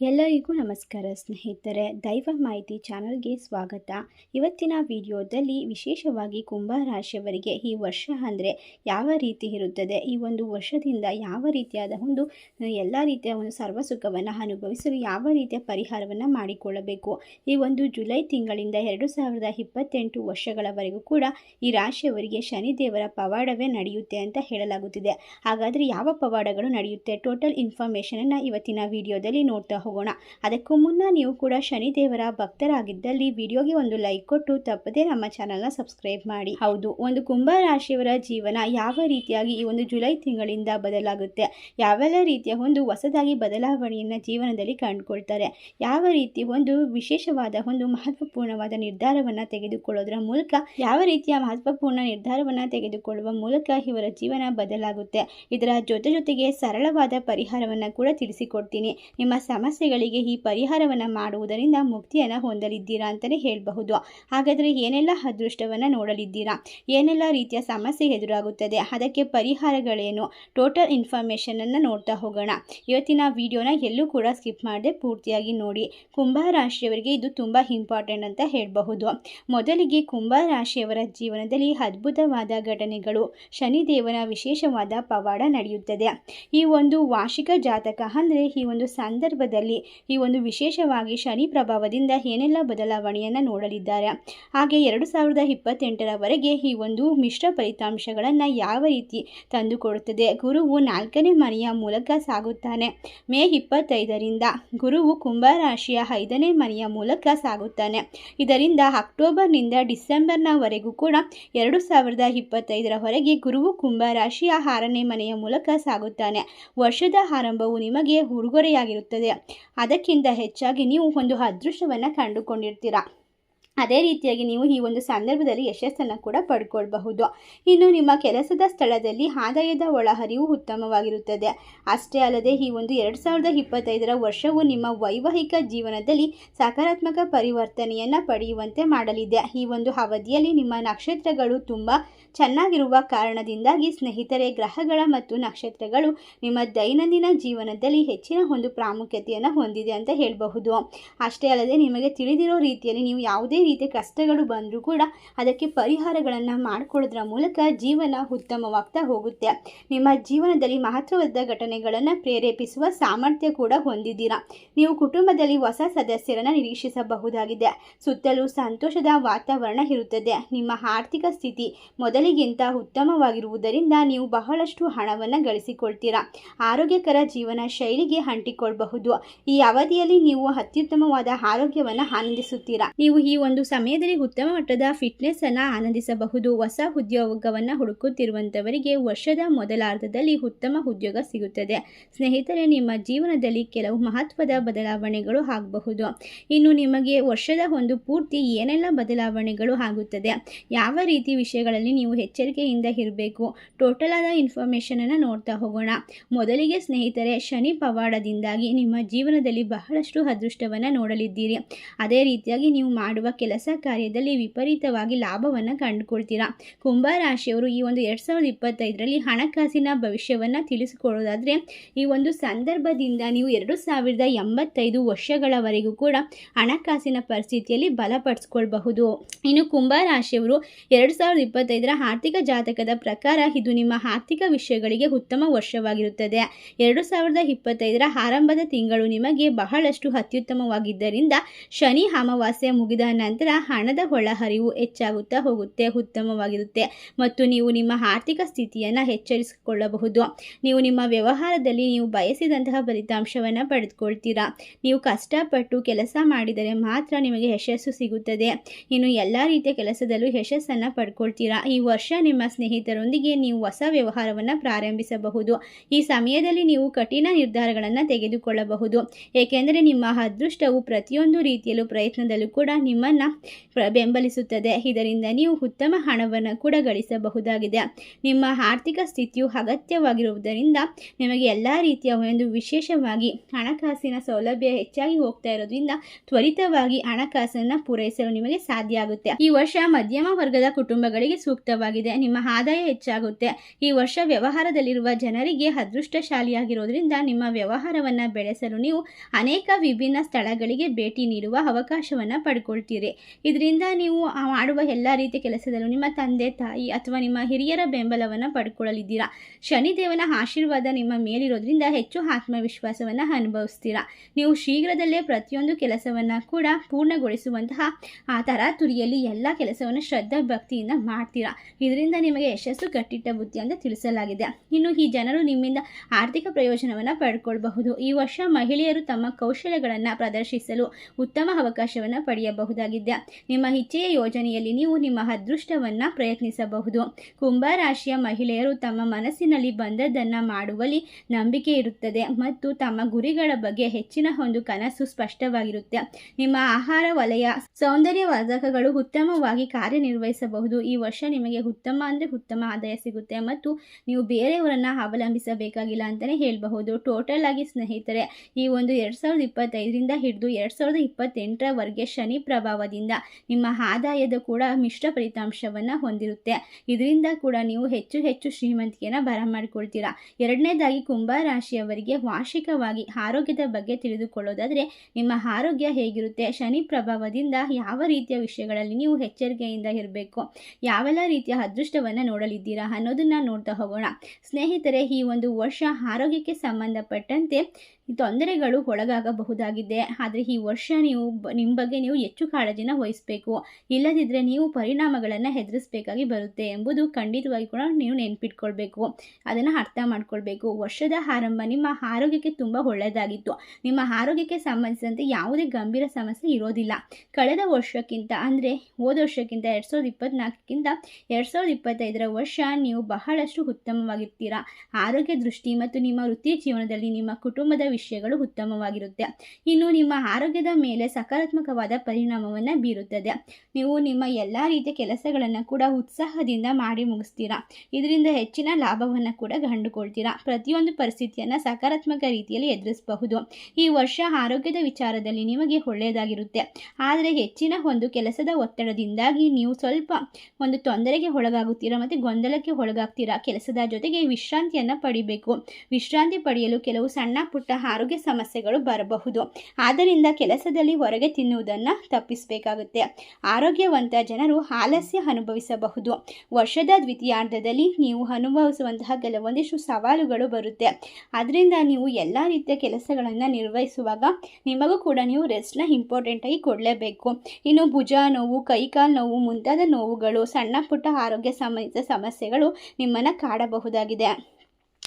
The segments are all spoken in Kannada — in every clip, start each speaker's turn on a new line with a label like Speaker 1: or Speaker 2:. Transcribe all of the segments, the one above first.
Speaker 1: ಎಲ್ಲರಿಗೂ ನಮಸ್ಕಾರ ಸ್ನೇಹಿತರೆ, ದೈವ ಮಾಹಿತಿ ಚಾನಲ್ಗೆ ಸ್ವಾಗತ. ಇವತ್ತಿನ ವಿಡಿಯೋದಲ್ಲಿ ವಿಶೇಷವಾಗಿ ಕುಂಭ ರಾಶಿಯವರಿಗೆ ಈ ವರ್ಷ ಅಂದರೆ ಯಾವ ರೀತಿ ಇರುತ್ತದೆ? ಈ ಒಂದು ವರ್ಷದಿಂದ ಯಾವ ರೀತಿಯಾದ ಒಂದು, ಎಲ್ಲ ರೀತಿಯ ಒಂದು ಸರ್ವಸುಖವನ್ನು ಅನುಭವಿಸಲು ಯಾವ ರೀತಿಯ ಪರಿಹಾರವನ್ನು ಮಾಡಿಕೊಳ್ಳಬೇಕು? ಈ ಒಂದು ಜುಲೈ ತಿಂಗಳಿಂದ ಎರಡು ಸಾವಿರದ ಇಪ್ಪತ್ತೆಂಟು ವರ್ಷಗಳವರೆಗೂ ಕೂಡ ಈ ರಾಶಿಯವರಿಗೆ ಶನಿದೇವರ ಪವಾಡವೇ ನಡೆಯುತ್ತೆ ಅಂತ ಹೇಳಲಾಗುತ್ತಿದೆ. ಹಾಗಾದರೆ ಯಾವ ಪವಾಡಗಳು ನಡೆಯುತ್ತೆ? ಟೋಟಲ್ ಇನ್ಫಾರ್ಮೇಷನನ್ನು ಇವತ್ತಿನ ವಿಡಿಯೋದಲ್ಲಿ ನೋಡ್ತಾ ಹೋಗೋಣ. ಅದಕ್ಕೂ ಮುನ್ನ ನೀವು ಕೂಡ ಶನಿದೇವರ ಭಕ್ತರಾಗಿದ್ದಲ್ಲಿ ವಿಡಿಯೋಗೆ ಒಂದು ಲೈಕ್ ಕೊಟ್ಟು ತಪ್ಪದೇ ನಮ್ಮ ಚಾನಲ್ನ ಸಬ್ಸ್ಕ್ರೈಬ್ ಮಾಡಿ. ಹೌದು, ಒಂದು ಕುಂಭ ರಾಶಿಯವರ ಜೀವನ ಯಾವ ರೀತಿಯಾಗಿ ಈ ಒಂದು ಜುಲೈ ತಿಂಗಳಿಂದ ಬದಲಾಗುತ್ತೆ, ಯಾವೆಲ್ಲ ರೀತಿಯ ಒಂದು ಹೊಸದಾಗಿ ಬದಲಾವಣೆಯನ್ನು ಜೀವನದಲ್ಲಿ ಕಂಡುಕೊಳ್ತಾರೆ, ಯಾವ ರೀತಿ ಒಂದು ವಿಶೇಷವಾದ ಒಂದು ಮಹತ್ವಪೂರ್ಣವಾದ ನಿರ್ಧಾರವನ್ನು ತೆಗೆದುಕೊಳ್ಳೋದ್ರ ಮೂಲಕ, ಯಾವ ರೀತಿಯ ಮಹತ್ವಪೂರ್ಣ ನಿರ್ಧಾರವನ್ನು ತೆಗೆದುಕೊಳ್ಳುವ ಮೂಲಕ ಇವರ ಜೀವನ ಬದಲಾಗುತ್ತೆ, ಇದರ ಜೊತೆ ಜೊತೆಗೆ ಸರಳವಾದ ಪರಿಹಾರವನ್ನು ಕೂಡ ತಿಳಿಸಿಕೊಡ್ತೀನಿ. ನಿಮ್ಮ ಸಮಸ್ಯೆಗಳಿಗೆ ಈ ಪರಿಹಾರವನ್ನು ಮಾಡುವುದರಿಂದ ಮುಕ್ತಿಯನ್ನು ಹೊಂದಲಿದ್ದೀರಾ ಅಂತಲೇ ಹೇಳಬಹುದು. ಹಾಗಾದರೆ ಏನೆಲ್ಲ ಅದೃಷ್ಟವನ್ನು ನೋಡಲಿದ್ದೀರಾ? ಏನೆಲ್ಲ ರೀತಿಯ ಸಮಸ್ಯೆ ಎದುರಾಗುತ್ತದೆ? ಅದಕ್ಕೆ ಪರಿಹಾರಗಳೇನು? ಟೋಟಲ್ ಇನ್ಫಾರ್ಮೇಷನನ್ನು ನೋಡ್ತಾ ಹೋಗೋಣ. ಇವತ್ತಿನ ವಿಡಿಯೋನ ಎಲ್ಲೂ ಕೂಡ ಸ್ಕಿಪ್ ಮಾಡದೆ ಪೂರ್ತಿಯಾಗಿ ನೋಡಿ. ಕುಂಭ ರಾಶಿಯವರಿಗೆ ಇದು ತುಂಬ ಇಂಪಾರ್ಟೆಂಟ್ ಅಂತ ಹೇಳಬಹುದು. ಮೊದಲಿಗೆ ಕುಂಭ ರಾಶಿಯವರ ಜೀವನದಲ್ಲಿ ಅದ್ಭುತವಾದ ಘಟನೆಗಳು, ಶನಿದೇವನ ವಿಶೇಷವಾದ ಪವಾಡ ನಡೆಯುತ್ತದೆ. ಈ ಒಂದು ವಾರ್ಷಿಕ ಜಾತಕ ಅಂದರೆ ಈ ಒಂದು ಸಂದರ್ಭದಲ್ಲಿ ಈ ಒಂದು ವಿಶೇಷವಾಗಿ ಶನಿ ಪ್ರಭಾವದಿಂದ ಏನೆಲ್ಲ ಬದಲಾವಣೆಯನ್ನು ನೋಡಲಿದ್ದಾರೆ? ಹಾಗೆ ಎರಡು ಸಾವಿರದ ಇಪ್ಪತ್ತೆಂಟರವರೆಗೆ ಈ ಒಂದು ಮಿಶ್ರ ಫಲಿತಾಂಶಗಳನ್ನು ಯಾವ ರೀತಿ ತಂದುಕೊಡುತ್ತದೆ? ಗುರುವು ನಾಲ್ಕನೇ ಮನೆಯ ಮೂಲಕ ಸಾಗುತ್ತಾನೆ. ಮೇ ಇಪ್ಪತ್ತೈದರಿಂದ ಗುರುವು ಕುಂಭ ರಾಶಿಯ ಐದನೇ ಮನೆಯ ಮೂಲಕ ಸಾಗುತ್ತಾನೆ. ಇದರಿಂದ ಅಕ್ಟೋಬರ್ನಿಂದ ಡಿಸೆಂಬರ್ನವರೆಗೂ ಕೂಡ ಎರಡು ಸಾವಿರದ ಇಪ್ಪತ್ತೈದರವರೆಗೆ ಗುರುವು ಕುಂಭ ರಾಶಿಯ ಆರನೇ ಮನೆಯ ಮೂಲಕ ಸಾಗುತ್ತಾನೆ. ವರ್ಷದ ಆರಂಭವು ನಿಮಗೆ ಉಡುಗೊರೆಯಾಗಿರುತ್ತದೆ. ಅದಕ್ಕಿಂತ ಹೆಚ್ಚಾಗಿ ನೀವು ಒಂದು ಅದೃಶ್ಯವನ್ನು ಕಂಡುಕೊಂಡಿರ್ತೀರ. ಅದೇ ರೀತಿಯಾಗಿ ನೀವು ಈ ಒಂದು ಸಂದರ್ಭದಲ್ಲಿ ಯಶಸ್ಸನ್ನು ಕೂಡ ಪಡ್ಕೊಳ್ಬಹುದು. ಇನ್ನು ನಿಮ್ಮ ಕೆಲಸದ ಸ್ಥಳದಲ್ಲಿ ಆದಾಯದ ಒಳಹರಿವು ಉತ್ತಮವಾಗಿರುತ್ತದೆ. ಅಷ್ಟೇ ಅಲ್ಲದೆ ಈ ಒಂದು ಎರಡು ಸಾವಿರದ ಇಪ್ಪತ್ತೈದರ ವರ್ಷವು ನಿಮ್ಮ ವೈವಾಹಿಕ ಜೀವನದಲ್ಲಿ ಸಕಾರಾತ್ಮಕ ಪರಿವರ್ತನೆಯನ್ನು ಪಡೆಯುವಂತೆ ಮಾಡಲಿದೆ. ಈ ಒಂದು ಅವಧಿಯಲ್ಲಿ ನಿಮ್ಮ ನಕ್ಷತ್ರಗಳು ತುಂಬ ಚೆನ್ನಾಗಿರುವ ಕಾರಣದಿಂದಾಗಿ ಸ್ನೇಹಿತರೆ, ಗ್ರಹಗಳ ಮತ್ತು ನಕ್ಷತ್ರಗಳು ನಿಮ್ಮ ದೈನಂದಿನ ಜೀವನದಲ್ಲಿ ಹೆಚ್ಚಿನ ಒಂದು ಪ್ರಾಮುಖ್ಯತೆಯನ್ನು ಹೊಂದಿದೆ ಅಂತ ಹೇಳಬಹುದು. ಅಷ್ಟೇ ಅಲ್ಲದೆ ನಿಮಗೆ ತಿಳಿದಿರೋ ರೀತಿಯಲ್ಲಿ ನೀವು ಯಾವುದೇ ರೀತಿಯ ಕಷ್ಟಗಳು ಬಂದರೂ ಕೂಡ ಅದಕ್ಕೆ ಪರಿಹಾರಗಳನ್ನು ಮಾಡಿಕೊಳ್ಳೋದ್ರ ಮೂಲಕ ಜೀವನ ಉತ್ತಮವಾಗ್ತಾ ಹೋಗುತ್ತೆ. ನಿಮ್ಮ ಜೀವನದಲ್ಲಿ ಮಹತ್ವವಾದ ಘಟನೆಗಳನ್ನು ಪ್ರೇರೇಪಿಸುವ ಸಾಮರ್ಥ್ಯ ಕೂಡ ಹೊಂದಿದ್ದೀರಾ? ನೀವು ಕುಟುಂಬದಲ್ಲಿ ಹೊಸ ಸದಸ್ಯರನ್ನು ನಿರೀಕ್ಷಿಸಬಹುದಾಗಿದೆ. ಸುತ್ತಲೂ ಸಂತೋಷದ ವಾತಾವರಣ ಇರುತ್ತದೆ. ನಿಮ್ಮ ಆರ್ಥಿಕ ಸ್ಥಿತಿ ಮೊದಲಿಗಿಂತ ಉತ್ತಮವಾಗಿರುವುದರಿಂದ ನೀವು ಬಹಳಷ್ಟು ಹಣವನ್ನು ಗಳಿಸಿಕೊಳ್ತೀರಾ? ಆರೋಗ್ಯಕರ ಜೀವನ ಶೈಲಿಗೆ ಅಂಟಿಕೊಳ್ಳಬಹುದು ಈ ಅವಧಿಯಲ್ಲಿ ನೀವು ಅತ್ಯುತ್ತಮವಾದ ಆರೋಗ್ಯವನ್ನು ಆನಂದಿಸುತ್ತೀರಾ? ನೀವು ಈ ಸಮಯದಲ್ಲಿ ಉತ್ತಮ ಮಟ್ಟದ ಫಿಟ್ನೆಸ್ ಅನ್ನು ಆನಂದಿಸಬಹುದು. ಹೊಸ ಉದ್ಯೋಗವನ್ನು ಹುಡುಕುತ್ತಿರುವಂತವರಿಗೆ ವರ್ಷದ ಮೊದಲಾರ್ಧದಲ್ಲಿ ಉತ್ತಮ ಉದ್ಯೋಗ ಸಿಗುತ್ತದೆ. ಸ್ನೇಹಿತರೆ, ನಿಮ್ಮ ಜೀವನದಲ್ಲಿ ಕೆಲವು ಮಹತ್ವದ ಬದಲಾವಣೆಗಳು ಆಗಬಹುದು. ಇನ್ನು ನಿಮಗೆ ವರ್ಷದ ಒಂದು ಪೂರ್ತಿ ಏನೆಲ್ಲ ಬದಲಾವಣೆಗಳು ಆಗುತ್ತದೆ? ಯಾವ ರೀತಿ ವಿಷಯಗಳಲ್ಲಿ ನೀವು ಎಚ್ಚರಿಕೆಯಿಂದ ಇರಬೇಕು? ಟೋಟಲ್ ಆದ ಇನ್ಫಾರ್ಮೇಷನನ್ನು ನೋಡ್ತಾ ಹೋಗೋಣ. ಮೊದಲಿಗೆ ಸ್ನೇಹಿತರೆ, ಶನಿ ಪವಾಡದಿಂದಾಗಿ ನಿಮ್ಮ ಜೀವನದಲ್ಲಿ ಬಹಳಷ್ಟು ಅದೃಷ್ಟವನ್ನು ನೋಡಲಿದ್ದೀರಿ. ಅದೇ ರೀತಿಯಾಗಿ ನೀವು ಮಾಡುವ ಕೆಲಸ ಕಾರ್ಯದಲ್ಲಿ ವಿಪರೀತವಾಗಿ ಲಾಭವನ್ನು ಕಂಡುಕೊಳ್ತೀರಾ? ಕುಂಭ ರಾಶಿಯವರು ಈ ಒಂದು ಎರಡು ಸಾವಿರದ ಇಪ್ಪತ್ತೈದರಲ್ಲಿ ಹಣಕಾಸಿನ ಭವಿಷ್ಯವನ್ನು ತಿಳಿಸಿಕೊಡೋದಾದರೆ ಈ ಒಂದು ಸಂದರ್ಭದಿಂದ ನೀವು ಎರಡು ಸಾವಿರದ ಎಂಬತ್ತೈದು ವರ್ಷಗಳವರೆಗೂ ಕೂಡ ಹಣಕಾಸಿನ ಪರಿಸ್ಥಿತಿಯಲ್ಲಿ ಬಲಪಡಿಸ್ಕೊಳ್ಬಹುದು. ಇನ್ನು ಕುಂಭ ರಾಶಿಯವರು ಎರಡು ಸಾವಿರದ ಇಪ್ಪತ್ತೈದರ ಆರ್ಥಿಕ ಜಾತಕದ ಪ್ರಕಾರ ಇದು ನಿಮ್ಮ ಆರ್ಥಿಕ ವಿಷಯಗಳಿಗೆ ಉತ್ತಮ ವರ್ಷವಾಗಿರುತ್ತದೆ. ಎರಡು ಸಾವಿರದ ಇಪ್ಪತ್ತೈದರ ಆರಂಭದ ತಿಂಗಳು ನಿಮಗೆ ಬಹಳಷ್ಟು ಅತ್ಯುತ್ತಮವಾಗಿದ್ದರಿಂದ ಶನಿ ಅಮಾವಾಸ್ಯೆ ಮುಗಿದ ನಂತರ ಹಣದ ಒಳಹರಿವು ಹೆಚ್ಚಾಗುತ್ತಾ ಹೋಗುತ್ತೆ, ಉತ್ತಮವಾಗಿರುತ್ತೆ ಮತ್ತು ನೀವು ನಿಮ್ಮ ಆರ್ಥಿಕ ಸ್ಥಿತಿಯನ್ನು ಎಚ್ಚರಿಸಿಕೊಳ್ಳಬಹುದು. ನೀವು ನಿಮ್ಮ ವ್ಯವಹಾರದಲ್ಲಿ ನೀವು ಬಯಸಿದಂತಹ ಫಲಿತಾಂಶವನ್ನು ಪಡೆದುಕೊಳ್ತೀರಾ? ನೀವು ಕಷ್ಟಪಟ್ಟು ಕೆಲಸ ಮಾಡಿದರೆ ಮಾತ್ರ ನಿಮಗೆ ಯಶಸ್ಸು ಸಿಗುತ್ತದೆ. ಇನ್ನು ಎಲ್ಲ ರೀತಿಯ ಕೆಲಸದಲ್ಲೂ ಯಶಸ್ಸನ್ನು ಪಡ್ಕೊಳ್ತೀರಾ? ಈ ವರ್ಷ ನಿಮ್ಮ ಸ್ನೇಹಿತರೊಂದಿಗೆ ನೀವು ಹೊಸ ವ್ಯವಹಾರವನ್ನು ಪ್ರಾರಂಭಿಸಬಹುದು. ಈ ಸಮಯದಲ್ಲಿ ನೀವು ಕಠಿಣ ನಿರ್ಧಾರಗಳನ್ನು ತೆಗೆದುಕೊಳ್ಳಬಹುದು. ಏಕೆಂದರೆ ನಿಮ್ಮ ಅದೃಷ್ಟವು ಪ್ರತಿಯೊಂದು ರೀತಿಯಲ್ಲೂ ಪ್ರಯತ್ನದಲ್ಲೂ ಕೂಡ ನಿಮ್ಮನ್ನು ಬೆಂಬಲಿಸುತ್ತದೆ. ಇದರಿಂದ ನೀವು ಉತ್ತಮ ಹಣವನ್ನು ಕೂಡ ಗಳಿಸಬಹುದಾಗಿದೆ. ನಿಮ್ಮ ಆರ್ಥಿಕ ಸ್ಥಿತಿಯು ಅಗತ್ಯವಾಗಿರುವುದರಿಂದ ನಿಮಗೆ ಎಲ್ಲ ರೀತಿಯ ಒಂದು ವಿಶೇಷವಾಗಿ ಹಣಕಾಸಿನ ಸೌಲಭ್ಯ ಹೆಚ್ಚಾಗಿ ಹೋಗ್ತಾ ಇರೋದ್ರಿಂದ ತ್ವರಿತವಾಗಿ ಹಣಕಾಸನ್ನು ಪೂರೈಸಲು ನಿಮಗೆ ಸಾಧ್ಯ ಆಗುತ್ತೆ. ಈ ವರ್ಷ ಮಧ್ಯಮ ವರ್ಗದ ಕುಟುಂಬಗಳಿಗೆ ಸೂಕ್ತವಾಗಿದೆ. ನಿಮ್ಮ ಆದಾಯ ಹೆಚ್ಚಾಗುತ್ತೆ. ಈ ವರ್ಷ ವ್ಯವಹಾರದಲ್ಲಿರುವ ಜನರಿಗೆ ಅದೃಷ್ಟಶಾಲಿಯಾಗಿರೋದ್ರಿಂದ ನಿಮ್ಮ ವ್ಯವಹಾರವನ್ನು ಬೆಳೆಸಲು ನೀವು ಅನೇಕ ವಿಭಿನ್ನ ಸ್ಥಳಗಳಿಗೆ ಭೇಟಿ ನೀಡುವ ಅವಕಾಶವನ್ನು ಪಡ್ಕೊಳ್ತೀರಿ. ಇದರಿಂದ ನೀವು ಮಾಡುವ ಎಲ್ಲ ರೀತಿಯ ಕೆಲಸದಲ್ಲೂ ನಿಮ್ಮ ತಂದೆ, ತಾಯಿ ಅಥವಾ ನಿಮ್ಮ ಹಿರಿಯರ ಬೆಂಬಲವನ್ನು ಪಡ್ಕೊಳ್ಳಲಿದ್ದೀರಾ? ಶನಿದೇವನ ಆಶೀರ್ವಾದ ನಿಮ್ಮ ಮೇಲಿರೋದ್ರಿಂದ ಹೆಚ್ಚು ಆತ್ಮವಿಶ್ವಾಸವನ್ನು ಅನುಭವಿಸ್ತೀರಾ? ನೀವು ಶೀಘ್ರದಲ್ಲೇ ಪ್ರತಿಯೊಂದು ಕೆಲಸವನ್ನು ಕೂಡ ಪೂರ್ಣಗೊಳಿಸುವಂತಹ ಆ ತರಾತುರಿಯಲ್ಲಿ ಎಲ್ಲ ಕೆಲಸವನ್ನು ಶ್ರದ್ಧಾ ಭಕ್ತಿಯಿಂದ ಮಾಡ್ತೀರಾ? ಇದರಿಂದ ನಿಮಗೆ ಯಶಸ್ಸು ಕಟ್ಟಿಟ್ಟ ಬುದ್ಧಿ ಅಂತ ತಿಳಿಸಲಾಗಿದೆ. ಇನ್ನು ಈ ಜನರು ನಿಮ್ಮಿಂದ ಆರ್ಥಿಕ ಪ್ರಯೋಜನವನ್ನು ಪಡ್ಕೊಳ್ಬಹುದು. ಈ ವರ್ಷ ಮಹಿಳೆಯರು ತಮ್ಮ ಕೌಶಲ್ಯಗಳನ್ನು ಪ್ರದರ್ಶಿಸಲು ಉತ್ತಮ ಅವಕಾಶವನ್ನು ಪಡೆಯಬಹುದಾಗಿದೆ ನಿಮ್ಮ ಇಚ್ಛೆಯ ಯೋಜನೆಯಲ್ಲಿ ನೀವು ನಿಮ್ಮ ಅದೃಷ್ಟವನ್ನು ಪ್ರಯತ್ನಿಸಬಹುದು. ಕುಂಭರಾಶಿಯ ಮಹಿಳೆಯರು ತಮ್ಮ ಮನಸ್ಸಿನಲ್ಲಿ ಬಂದದ್ದನ್ನು ಮಾಡುವಲ್ಲಿ ನಂಬಿಕೆ ಇರುತ್ತದೆ ಮತ್ತು ತಮ್ಮ ಗುರಿಗಳ ಬಗ್ಗೆ ಹೆಚ್ಚಿನ ಒಂದು ಕನಸು ಸ್ಪಷ್ಟವಾಗಿರುತ್ತೆ. ನಿಮ್ಮ ಆಹಾರ, ವಲಯ ಸೌಂದರ್ಯವರ್ಧಕಗಳು ಉತ್ತಮವಾಗಿ ಕಾರ್ಯನಿರ್ವಹಿಸಬಹುದು. ಈ ವರ್ಷ ನಿಮಗೆ ಉತ್ತಮ ಅಂದರೆ ಉತ್ತಮ ಆದಾಯ ಸಿಗುತ್ತೆ ಮತ್ತು ನೀವು ಬೇರೆಯವರನ್ನು ಅವಲಂಬಿಸಬೇಕಾಗಿಲ್ಲ ಅಂತಲೇ ಹೇಳಬಹುದು. ಟೋಟಲ್ ಆಗಿ ಸ್ನೇಹಿತರೆ, ಈ ಒಂದು ಎರಡು ಸಾವಿರದ ಇಪ್ಪತ್ತೈದರಿಂದ ಹಿಡಿದು ಎರಡು ಸಾವಿರದ ಇಪ್ಪತ್ತೆಂಟರವರೆಗೆ ಶನಿ ಪ್ರಭಾವದಿಂದ ನಿಮ್ಮ ಆದಾಯದ ಕೂಡ ಮಿಶ್ರ ಫಲಿತಾಂಶವನ್ನು ಹೊಂದಿರುತ್ತೆ. ಇದರಿಂದ ಕೂಡ ನೀವು ಹೆಚ್ಚು ಹೆಚ್ಚು ಶ್ರೀಮಂತಿಕೆಯನ್ನು ಬರಮಾಡಿಕೊಳ್ತೀರಾ ಎರಡನೇದಾಗಿ ಕುಂಭ ರಾಶಿಯವರಿಗೆ ವಾರ್ಷಿಕವಾಗಿ ಆರೋಗ್ಯದ ಬಗ್ಗೆ ತಿಳಿದುಕೊಳ್ಳೋದಾದರೆ ನಿಮ್ಮ ಆರೋಗ್ಯ ಹೇಗಿರುತ್ತೆ, ಶನಿ ಪ್ರಭಾವದಿಂದ ಯಾವ ರೀತಿಯ ವಿಷಯಗಳಲ್ಲಿ ನೀವು ಎಚ್ಚರಿಕೆಯಿಂದ ಇರಬೇಕು, ಯಾವೆಲ್ಲ ರೀತಿಯ ಅದೃಷ್ಟವನ್ನು ನೋಡಲಿದ್ದೀರಾ ಅನ್ನೋದನ್ನು ನೋಡ್ತಾ ಹೋಗೋಣ. ಸ್ನೇಹಿತರೆ, ಈ ಒಂದು ವರ್ಷ ಆರೋಗ್ಯಕ್ಕೆ ಸಂಬಂಧಪಟ್ಟಂತೆ ತೊಂದರೆಗಳು ಒಳಗಾಗಬಹುದಾಗಿದೆ. ಆದರೆ ಈ ವರ್ಷ ನೀವು ನಿಮ್ಮ ಬಗ್ಗೆ ನೀವು ಹೆಚ್ಚು ಕಾಳಜಿನ ವಹಿಸಬೇಕು. ಇಲ್ಲದಿದ್ದರೆ ನೀವು ಪರಿಣಾಮಗಳನ್ನು ಎದುರಿಸಬೇಕಾಗಿ ಬರುತ್ತೆ ಎಂಬುದು ಖಂಡಿತವಾಗಿ ಕೂಡ ನೀವು ನೆನ್ಪಿಟ್ಕೊಳ್ಬೇಕು. ಅದನ್ನು ಅರ್ಥ ಮಾಡ್ಕೊಳ್ಬೇಕು. ವರ್ಷದ ಆರಂಭ ನಿಮ್ಮ ಆರೋಗ್ಯಕ್ಕೆ ತುಂಬ ಒಳ್ಳೆಯದಾಗಿತ್ತು ನಿಮ್ಮ ಆರೋಗ್ಯಕ್ಕೆ ಸಂಬಂಧಿಸಿದಂತೆ ಯಾವುದೇ ಗಂಭೀರ ಸಮಸ್ಯೆ ಇರೋದಿಲ್ಲ. ಕಳೆದ ವರ್ಷಕ್ಕಿಂತ ಅಂದರೆ ಹೋದ ವರ್ಷಕ್ಕಿಂತ ಎರಡು ಸಾವಿರದ ಇಪ್ಪತ್ತ್ನಾಲ್ಕಕ್ಕಿಂತ ಎರಡು ಸಾವಿರದ ಇಪ್ಪತ್ತೈದರ ವರ್ಷ ನೀವು ಬಹಳಷ್ಟು ಉತ್ತಮವಾಗಿರ್ತೀರಾ. ಆರೋಗ್ಯ ದೃಷ್ಟಿ ಮತ್ತು ನಿಮ್ಮ ವೃತ್ತಿ ಜೀವನದಲ್ಲಿ ನಿಮ್ಮ ಕುಟುಂಬದ ವಿಷಯಗಳು ಉತ್ತಮವಾಗಿರುತ್ತೆ. ಇನ್ನು ನಿಮ್ಮ ಆರೋಗ್ಯದ ಮೇಲೆ ಸಕಾರಾತ್ಮಕವಾದ ಪರಿಣಾಮವನ್ನು ಬೀರುತ್ತದೆ. ನೀವು ನಿಮ್ಮ ಎಲ್ಲ ರೀತಿಯ ಕೆಲಸಗಳನ್ನು ಕೂಡ ಉತ್ಸಾಹದಿಂದ ಮಾಡಿ ಮುಗಿಸ್ತೀರಾ? ಇದರಿಂದ ಹೆಚ್ಚಿನ ಲಾಭವನ್ನು ಕೂಡ ಕಂಡುಕೊಳ್ತೀರಾ? ಪ್ರತಿಯೊಂದು ಪರಿಸ್ಥಿತಿಯನ್ನು ಸಕಾರಾತ್ಮಕ ರೀತಿಯಲ್ಲಿ ಎದುರಿಸಬಹುದು. ಈ ವರ್ಷ ಆರೋಗ್ಯದ ವಿಚಾರದಲ್ಲಿ ನಿಮಗೆ ಒಳ್ಳೆಯದಾಗಿರುತ್ತೆ. ಆದರೆ ಹೆಚ್ಚಿನ ಒಂದು ಕೆಲಸದ ಒತ್ತಡದಿಂದಾಗಿ ನೀವು ಸ್ವಲ್ಪ ಒಂದು ತೊಂದರೆಗೆ ಒಳಗಾಗುತ್ತೀರಾ ಮತ್ತು ಗೊಂದಲಕ್ಕೆ ಒಳಗಾಗ್ತೀರಾ? ಕೆಲಸದ ಜೊತೆಗೆ ವಿಶ್ರಾಂತಿಯನ್ನು ಪಡಿಬೇಕು. ವಿಶ್ರಾಂತಿ ಪಡೆಯಲು ಕೆಲವು ಸಣ್ಣ ಪುಟ್ಟ ಆರೋಗ್ಯ ಸಮಸ್ಯೆಗಳು ಬರಬಹುದು. ಆದ್ದರಿಂದ ಕೆಲಸದಲ್ಲಿ ಹೊರಗೆ ತಿನ್ನುವುದನ್ನು ತಪ್ಪಿಸಬೇಕಾಗುತ್ತೆ. ಆರೋಗ್ಯವಂತ ಜನರು ಆಲಸ್ಯ ಅನುಭವಿಸಬಹುದು. ವರ್ಷದ ದ್ವಿತೀಯಾರ್ಧದಲ್ಲಿ ನೀವು ಅನುಭವಿಸುವಂತಹ ಕೆಲವೊಂದಿಷ್ಟು ಸವಾಲುಗಳು ಬರುತ್ತೆ. ಅದರಿಂದ ನೀವು ಎಲ್ಲ ರೀತಿಯ ಕೆಲಸಗಳನ್ನು ನಿರ್ವಹಿಸುವಾಗ ನಿಮಗೂ ಕೂಡ ನೀವು ರೆಸ್ಟ್ನ ಇಂಪಾರ್ಟೆಂಟಾಗಿ ಕೊಡಲೇಬೇಕು. ಇನ್ನು ಭುಜ ನೋವು, ಕೈಕಾಲು ನೋವು ಮುಂತಾದ ನೋವುಗಳು, ಸಣ್ಣ ಪುಟ್ಟ ಆರೋಗ್ಯ ಸಂಬಂಧಿತ ಸಮಸ್ಯೆಗಳು ನಿಮ್ಮನ್ನು ಕಾಡಬಹುದಾಗಿದೆ.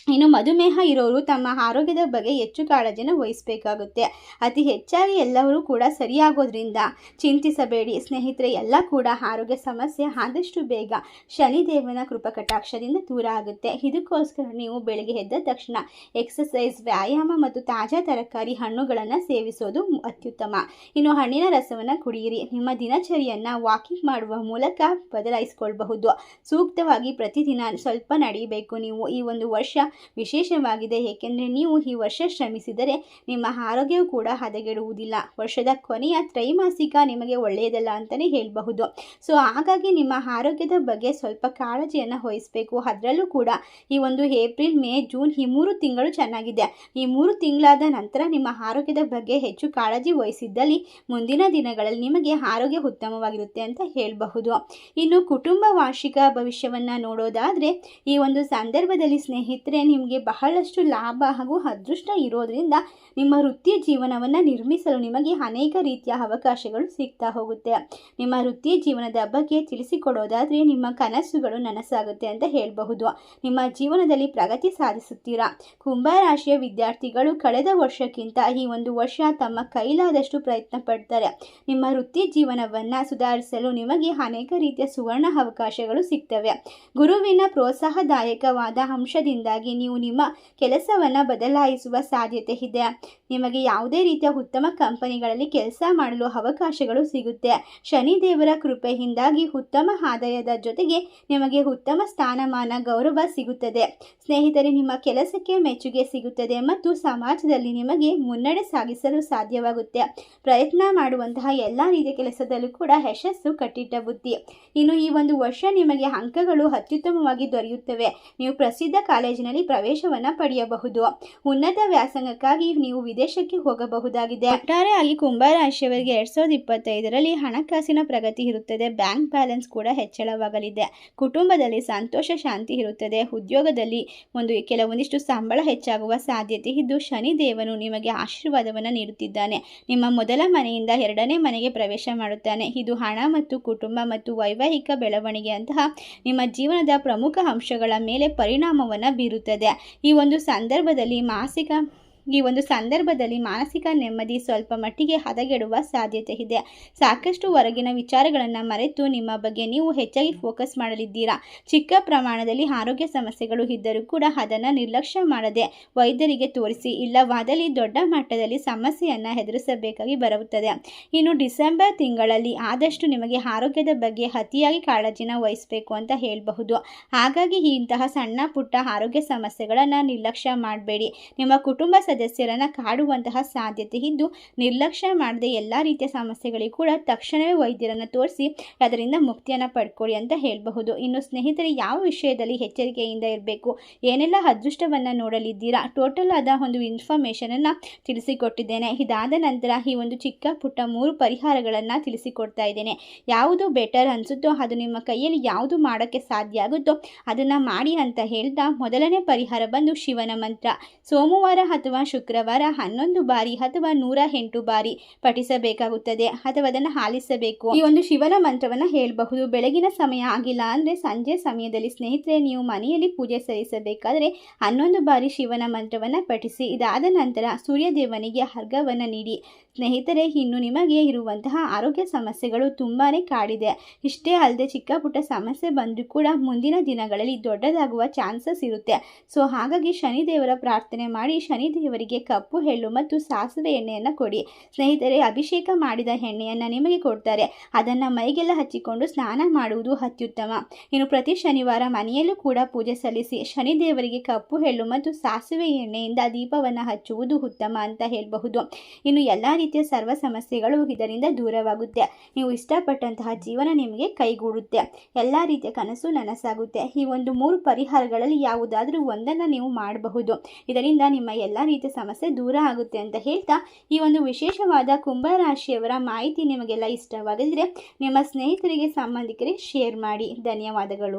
Speaker 1: ಇನ್ನು ಮಧುಮೇಹ ಇರೋರು ತಮ್ಮ ಆರೋಗ್ಯದ ಬಗ್ಗೆ ಹೆಚ್ಚು ಕಾಳಜಿನ ವಹಿಸಬೇಕಾಗುತ್ತೆ. ಅತಿ ಹೆಚ್ಚಾಗಿ ಎಲ್ಲರೂ ಕೂಡ ಸರಿಯಾಗೋದ್ರಿಂದ ಚಿಂತಿಸಬೇಡಿ. ಸ್ನೇಹಿತರೆ, ಎಲ್ಲ ಕೂಡ ಆರೋಗ್ಯ ಸಮಸ್ಯೆ ಆದಷ್ಟು ಬೇಗ ಶನಿದೇವನ ಕೃಪಕಟಾಕ್ಷದಿಂದ ದೂರ ಆಗುತ್ತೆ. ಇದಕ್ಕೋಸ್ಕರ ನೀವು ಬೆಳಗ್ಗೆ ಎದ್ದ ತಕ್ಷಣ ಎಕ್ಸಸೈಸ್ ವ್ಯಾಯಾಮ ಮತ್ತು ತಾಜಾ ತರಕಾರಿ ಹಣ್ಣುಗಳನ್ನು ಸೇವಿಸೋದು ಅತ್ಯುತ್ತಮ. ಇನ್ನು ಹಣ್ಣಿನ ರಸವನ್ನು ಕುಡಿಯಿರಿ. ನಿಮ್ಮ ದಿನಚರಿಯನ್ನು ವಾಕಿಂಗ್ ಮಾಡುವ ಮೂಲಕ ಬದಲಾಯಿಸಿಕೊಳ್ಬಹುದು. ಸೂಕ್ತವಾಗಿ ಪ್ರತಿದಿನ ಸ್ವಲ್ಪ ನಡೆಯಬೇಕು ನೀವು. ಈ ಒಂದು ವರ್ಷ ವಿಶೇಷವಾಗಿದೆ. ಏಕೆಂದರೆ ನೀವು ಈ ವರ್ಷ ಶ್ರಮಿಸಿದರೆ ನಿಮ್ಮ ಆರೋಗ್ಯವು ಕೂಡ ಹದಗೆಡುವುದಿಲ್ಲ. ವರ್ಷದ ಕೊನೆಯ ತ್ರೈಮಾಸಿಕ ನಿಮಗೆ ಒಳ್ಳೆಯದಲ್ಲ ಅಂತಲೇ ಹೇಳಬಹುದು. ಸೊ, ಹಾಗಾಗಿ ನಿಮ್ಮ ಆರೋಗ್ಯದ ಬಗ್ಗೆ ಸ್ವಲ್ಪ ಕಾಳಜಿಯನ್ನು ವಹಿಸಬೇಕು. ಅದರಲ್ಲೂ ಕೂಡ ಈ ಒಂದು ಏಪ್ರಿಲ್, ಮೇ, ಜೂನ್ ಈ ಮೂರು ತಿಂಗಳು ಚೆನ್ನಾಗಿದೆ. ಈ ಮೂರು ತಿಂಗಳಾದ ನಂತರ ನಿಮ್ಮ ಆರೋಗ್ಯದ ಬಗ್ಗೆ ಹೆಚ್ಚು ಕಾಳಜಿ ವಹಿಸಿದ್ದಲ್ಲಿ ಮುಂದಿನ ದಿನಗಳಲ್ಲಿ ನಿಮಗೆ ಆರೋಗ್ಯ ಉತ್ತಮವಾಗಿರುತ್ತೆ ಅಂತ ಹೇಳಬಹುದು. ಇನ್ನು ಕುಟುಂಬ ವಾರ್ಷಿಕ ಭವಿಷ್ಯವನ್ನು ನೋಡೋದಾದರೆ ಈ ಒಂದು ಸಂದರ್ಭದಲ್ಲಿ ಸ್ನೇಹಿತರೆ ನಿಮಗೆ ಬಹಳಷ್ಟು ಲಾಭ ಹಾಗೂ ಅದೃಷ್ಟ ಇರೋದ್ರಿಂದ ನಿಮ್ಮ ವೃತ್ತಿ ಜೀವನವನ್ನು ನಿರ್ಮಿಸಲು ನಿಮಗೆ ಅನೇಕ ರೀತಿಯ ಅವಕಾಶಗಳು ಸಿಗ್ತಾ ಹೋಗುತ್ತೆ. ನಿಮ್ಮ ವೃತ್ತಿ ಜೀವನದ ಬಗ್ಗೆ ತಿಳಿಸಿಕೊಡೋದಾದರೆ ನಿಮ್ಮ ಕನಸುಗಳು ನನಸಾಗುತ್ತೆ ಅಂತ ಹೇಳಬಹುದು. ನಿಮ್ಮ ಜೀವನದಲ್ಲಿ ಪ್ರಗತಿ ಸಾಧಿಸುತ್ತೀರಾ? ಕುಂಭರಾಶಿಯ ವಿದ್ಯಾರ್ಥಿಗಳು ಕಳೆದ ವರ್ಷಕ್ಕಿಂತ ಈ ಒಂದು ವರ್ಷ ತಮ್ಮ ಕೈಲಾದಷ್ಟು ಪ್ರಯತ್ನ ಪಡ್ತಾರೆ. ನಿಮ್ಮ ವೃತ್ತಿ ಜೀವನವನ್ನು ಸುಧಾರಿಸಲು ನಿಮಗೆ ಅನೇಕ ರೀತಿಯ ಸುವರ್ಣ ಅವಕಾಶಗಳು ಸಿಗ್ತವೆ. ಗುರುವಿನ ಪ್ರೋತ್ಸಾಹದಾಯಕವಾದ ಅಂಶದಿಂದಾಗಿ ಕಾರಣದಿಂದಾಗಿ ನೀವು ನಿಮ್ಮ ಕೆಲಸವನ್ನು ಬದಲಾಯಿಸುವ ಸಾಧ್ಯತೆ ಇದೆ. ನಿಮಗೆ ಯಾವುದೇ ರೀತಿಯ ಉತ್ತಮ ಕಂಪನಿಗಳಲ್ಲಿ ಕೆಲಸ ಮಾಡಲು ಅವಕಾಶಗಳು ಸಿಗುತ್ತೆ. ಶನಿದೇವರ ಕೃಪೆಯಿಂದಾಗಿ ಉತ್ತಮ ಆದಾಯದ ಜೊತೆಗೆ ನಿಮಗೆ ಉತ್ತಮ ಸ್ಥಾನಮಾನ, ಗೌರವ ಸಿಗುತ್ತದೆ. ಸ್ನೇಹಿತರೆ, ನಿಮ್ಮ ಕೆಲಸಕ್ಕೆ ಮೆಚ್ಚುಗೆ ಸಿಗುತ್ತದೆ ಮತ್ತು ಸಮಾಜದಲ್ಲಿ ನಿಮಗೆ ಮುನ್ನಡೆ ಸಾಗಿಸಲು ಸಾಧ್ಯವಾಗುತ್ತೆ. ಪ್ರಯತ್ನ ಮಾಡುವಂತಹ ಎಲ್ಲ ರೀತಿಯ ಕೆಲಸದಲ್ಲೂ ಕೂಡ ಯಶಸ್ಸು ಕಟ್ಟಿಟ್ಟ ಬುದ್ಧಿ. ಇನ್ನು ಈ ಒಂದು ವರ್ಷ ನಿಮಗೆ ಅಂಕಗಳು ಅತ್ಯುತ್ತಮವಾಗಿ ದೊರೆಯುತ್ತವೆ. ನೀವು ಪ್ರಸಿದ್ಧ ಕಾಲೇಜಿನಲ್ಲಿ ಪ್ರವೇಶವನ್ನು ಪಡೆಯಬಹುದು. ಉನ್ನತ ವ್ಯಾಸಂಗಕ್ಕಾಗಿ ನೀವು ವಿದೇಶಕ್ಕೆ ಹೋಗಬಹುದಾಗಿದೆ. ಒಟ್ಟಾರೆಯಾಗಿ ಕುಂಭರಾಶಿಯವರಿಗೆ ಎರಡ್ ಸಾವಿರದ ಇಪ್ಪತ್ತೈದರಲ್ಲಿ ಹಣಕಾಸಿನ ಪ್ರಗತಿ ಇರುತ್ತದೆ. ಬ್ಯಾಂಕ್ ಬ್ಯಾಲೆನ್ಸ್ ಕೂಡ ಹೆಚ್ಚಳವಾಗಲಿದೆ. ಕುಟುಂಬದಲ್ಲಿ ಸಂತೋಷ, ಶಾಂತಿ ಇರುತ್ತದೆ. ಉದ್ಯೋಗದಲ್ಲಿ ಒಂದು ಕೆಲವೊಂದಿಷ್ಟು ಸಂಬಳ ಹೆಚ್ಚಾಗುವ ಸಾಧ್ಯತೆ ಇದ್ದು ಶನಿ ದೇವನು ನಿಮಗೆ ಆಶೀರ್ವಾದವನ್ನು ನೀಡುತ್ತಿದ್ದಾನೆ. ನಿಮ್ಮ ಮೊದಲ ಮನೆಯಿಂದ ಎರಡನೇ ಮನೆಗೆ ಪ್ರವೇಶ ಮಾಡುತ್ತಾನೆ. ಇದು ಹಣ ಮತ್ತು ಕುಟುಂಬ ಮತ್ತು ವೈವಾಹಿಕ ಬೆಳವಣಿಗೆಯಂತಹ ನಿಮ್ಮ ಜೀವನದ ಪ್ರಮುಖ ಅಂಶಗಳ ಮೇಲೆ ಪರಿಣಾಮವನ್ನು ಬೀರುತ್ತದೆ. ಈ ಒಂದು ಸಂದರ್ಭದಲ್ಲಿ ಮಾಸಿಕ ಈ ಒಂದು ಸಂದರ್ಭದಲ್ಲಿ ಮಾನಸಿಕ ನೆಮ್ಮದಿ ಸ್ವಲ್ಪ ಮಟ್ಟಿಗೆ ಹದಗೆಡುವ ಸಾಧ್ಯತೆ ಇದೆ. ಸಾಕಷ್ಟು ಹೊರಗಿನ ವಿಚಾರಗಳನ್ನು ಮರೆತು ನಿಮ್ಮ ಬಗ್ಗೆ ನೀವು ಹೆಚ್ಚಾಗಿ ಫೋಕಸ್ ಮಾಡಲಿದ್ದೀರಾ? ಚಿಕ್ಕ ಪ್ರಮಾಣದಲ್ಲಿ ಆರೋಗ್ಯ ಸಮಸ್ಯೆಗಳು ಇದ್ದರೂ ಕೂಡ ಅದನ್ನು ನಿರ್ಲಕ್ಷ್ಯ ಮಾಡದೆ ವೈದ್ಯರಿಗೆ ತೋರಿಸಿ ಇಲ್ಲವಾದಲ್ಲಿ ದೊಡ್ಡ ಮಟ್ಟದಲ್ಲಿ ಸಮಸ್ಯೆಯನ್ನು ಎದುರಿಸಬೇಕಾಗಿ ಬರುತ್ತದೆ. ಇನ್ನು ಡಿಸೆಂಬರ್ ತಿಂಗಳಲ್ಲಿ ಆದಷ್ಟು ನಿಮಗೆ ಆರೋಗ್ಯದ ಬಗ್ಗೆ ಅತಿಯಾಗಿ ಕಾಳಜಿನ ವಹಿಸಬೇಕು ಅಂತ ಹೇಳಬಹುದು. ಹಾಗಾಗಿ ಇಂತಹ ಸಣ್ಣ ಪುಟ್ಟ ಆರೋಗ್ಯ ಸಮಸ್ಯೆಗಳನ್ನು ನಿರ್ಲಕ್ಷ್ಯ ಮಾಡಬೇಡಿ. ನಿಮ್ಮ ಕುಟುಂಬ ಸದಸ್ಯರನ್ನು ಕಾಡುವಂತಹ ಸಾಧ್ಯತೆ. ಇದ್ದು ನಿರ್ಲಕ್ಷ್ಯ ಮಾಡದೆ ಎಲ್ಲ ರೀತಿಯ ಸಮಸ್ಯೆಗಳಿಗೆ ಕೂಡ ತಕ್ಷಣವೇ ವೈದ್ಯರನ್ನು ತೋರಿಸಿ ಅದರಿಂದ ಮುಕ್ತಿಯನ್ನು ಪಡ್ಕೊಳ್ಳಿ ಅಂತ ಹೇಳಬಹುದು. ಇನ್ನು ಸ್ನೇಹಿತರೆ, ಯಾವ ವಿಷಯದಲ್ಲಿ ಎಚ್ಚರಿಕೆಯಿಂದ ಇರಬೇಕು? ಏನೆಲ್ಲ ಅದೃಷ್ಟವನ್ನು ನೋಡಲಿದ್ದೀರಾ? ಟೋಟಲ್ ಆದ ಒಂದು ಇನ್ಫಾರ್ಮೇಷನನ್ನು ತಿಳಿಸಿಕೊಟ್ಟಿದ್ದೇನೆ. ಇದಾದ ನಂತರ ಈ ಒಂದು ಚಿಕ್ಕ ಪುಟ್ಟ ಮೂರು ಪರಿಹಾರಗಳನ್ನು ತಿಳಿಸಿಕೊಡ್ತಾ ಇದ್ದೇನೆ. ಯಾವುದು ಬೆಟರ್ ಅನಿಸುತ್ತೋ, ಅದು ನಿಮ್ಮ ಕೈಯಲ್ಲಿ ಯಾವುದು ಮಾಡೋಕ್ಕೆ ಸಾಧ್ಯ ಆಗುತ್ತೋ, ಅದನ್ನು ಮಾಡಿ ಅಂತ ಹೇಳ್ತಾ ಮೊದಲನೇ ಪರಿಹಾರ ಬಂದು ಶಿವನ ಮಂತ್ರ. ಸೋಮವಾರ ಅಥವಾ ಶುಕ್ರವಾರ ಹನ್ನೊಂದು ಬಾರಿ ಅಥವಾ ನೂರ ಎಂಟು ಬಾರಿ ಪಠಿಸಬೇಕಾಗುತ್ತದೆ. ಅಥವಾ ಅದನ್ನು ಆಲಿಸಬೇಕು. ಈ ಒಂದು ಶಿವನ ಮಂತ್ರವನ್ನು ಹೇಳಬಹುದು. ಬೆಳಗಿನ ಸಮಯ ಆಗಿಲ್ಲ ಅಂದರೆ ಸಂಜೆ ಸಮಯದಲ್ಲಿ ಸ್ನೇಹಿತರೆ, ನೀವು ಮನೆಯಲ್ಲಿ ಪೂಜೆ ಸಲ್ಲಿಸಬೇಕಾದರೆ ಹನ್ನೊಂದು ಬಾರಿ ಶಿವನ ಮಂತ್ರವನ್ನು ಪಠಿಸಿ, ಇದಾದ ನಂತರ ಸೂರ್ಯದೇವನಿಗೆ ಅರ್ಘವನ್ನು ನೀಡಿ. ಸ್ನೇಹಿತರೆ, ಇನ್ನು ನಿಮಗೆ ಇರುವಂತಹ ಆರೋಗ್ಯ ಸಮಸ್ಯೆಗಳು ತುಂಬಾ ಕಾಡಿದೆ. ಇಷ್ಟೇ ಅಲ್ಲದೆ ಚಿಕ್ಕ ಪುಟ್ಟ ಸಮಸ್ಯೆ ಬಂದರೂ ಕೂಡ ಮುಂದಿನ ದಿನಗಳಲ್ಲಿ ದೊಡ್ಡದಾಗುವ ಚಾನ್ಸಸ್ ಇರುತ್ತೆ. ಸೊ, ಹಾಗಾಗಿ ಶನಿದೇವರ ಪ್ರಾರ್ಥನೆ ಮಾಡಿ ಶನಿದೇವರಿಗೆ ಕಪ್ಪು ಎಳ್ಳು ಮತ್ತು ಸಾಸಿವೆ ಎಣ್ಣೆಯನ್ನು ಕೊಡಿ. ಸ್ನೇಹಿತರೆ, ಅಭಿಷೇಕ ಮಾಡಿದ ಎಣ್ಣೆಯನ್ನು ನಿಮಗೆ ಕೊಡ್ತಾರೆ. ಅದನ್ನು ಮೈಗೆಲ್ಲ ಹಚ್ಚಿಕೊಂಡು ಸ್ನಾನ ಮಾಡುವುದು ಅತ್ಯುತ್ತಮ. ಇನ್ನು ಪ್ರತಿ ಶನಿವಾರ ಮನೆಯಲ್ಲೂ ಕೂಡ ಪೂಜೆ ಸಲ್ಲಿಸಿ ಶನಿದೇವರಿಗೆ ಕಪ್ಪು ಎಳ್ಳು ಮತ್ತು ಸಾಸಿವೆ ಎಣ್ಣೆಯಿಂದ ದೀಪವನ್ನು ಹಚ್ಚುವುದು ಉತ್ತಮ ಅಂತ ಹೇಳಬಹುದು. ಇನ್ನು ಎಲ್ಲ ರೀತಿಯ ಸರ್ವ ಸಮಸ್ಯೆಗಳು ಇದರಿಂದ ದೂರವಾಗುತ್ತೆ. ನೀವು ಇಷ್ಟಪಟ್ಟಂತಹ ಜೀವನ ನಿಮಗೆ ಕೈಗೂಡುತ್ತೆ. ಎಲ್ಲ ರೀತಿಯ ಕನಸು ನನಸಾಗುತ್ತೆ. ಈ ಒಂದು ಮೂರು ಪರಿಹಾರಗಳಲ್ಲಿ ಯಾವುದಾದರೂ ಒಂದನ್ನು ನೀವು ಮಾಡಬಹುದು. ಇದರಿಂದ ನಿಮ್ಮ ಎಲ್ಲ ರೀತಿಯ ಸಮಸ್ಯೆ ದೂರ ಆಗುತ್ತೆ ಅಂತ ಹೇಳ್ತಾ ಈ ಒಂದು ವಿಶೇಷವಾದ ಕುಂಭರಾಶಿಯವರ ಮಾಹಿತಿ ನಿಮಗೆಲ್ಲ ಇಷ್ಟವಾಗಿದ್ರೆ ನಿಮ್ಮ ಸ್ನೇಹಿತರಿಗೆ, ಸಂಬಂಧಿಕರಿಗೆ ಶೇರ್ ಮಾಡಿ. ಧನ್ಯವಾದಗಳು.